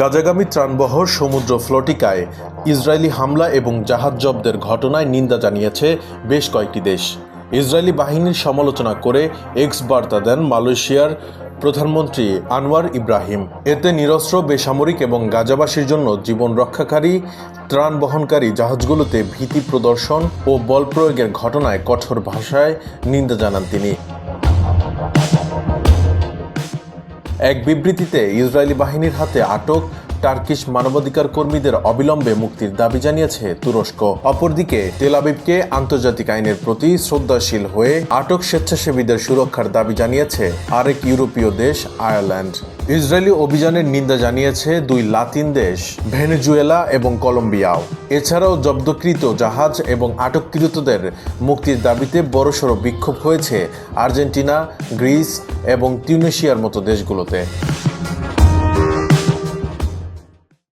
গাজাগামী ত্রাণবহর সমুদ্র ফ্লটিকায় ইসরায়েলি হামলা এবং জাহাজ জব্দের ঘটনায় নিন্দা জানিয়েছে বেশ কয়েকটি দেশ। ইসরায়েলি বাহিনীর সমালোচনা করে এক্স বার্তা দেন মালয়েশিয়ার প্রধানমন্ত্রী আনোয়ার ইব্রাহিম। এতে নিরস্ত্র, বেসামরিক এবং গাজাবাসীর জন্য জীবন রক্ষাকারী ত্রাণ বহনকারী জাহাজগুলোতে ভীতি প্রদর্শন ও বল প্রয়োগের ঘটনায় কঠোর ভাষায় নিন্দা জানান তিনি। এক বিবৃতিতে ইসরায়েলি বাহিনীর হাতে আটক টার্কিশ মানবাধিকার কর্মীদের অবিলম্বে মুক্তির দাবি জানিয়েছে তুরস্ক। অপরদিকে তেলাবিবকে আন্তর্জাতিক আইনের প্রতি শ্রদ্ধাশীল হয়ে আটক স্বেচ্ছাসেবীদের সুরক্ষার দাবি জানিয়েছে আরেক ইউরোপীয় দেশ, আয়ারল্যান্ড। ইসরায়েলি অভিযানের নিন্দা জানিয়েছে দুই লাতিন দেশ, ভেনেজুয়েলা এবং কলম্বিয়াও। এছাড়াও জব্দকৃত জাহাজ এবং আটককৃতদের মুক্তির দাবিতে বড়সড় বিক্ষোভ হয়েছে আর্জেন্টিনা, গ্রিস এবং টিউনেশিয়ার মতো দেশগুলোতে।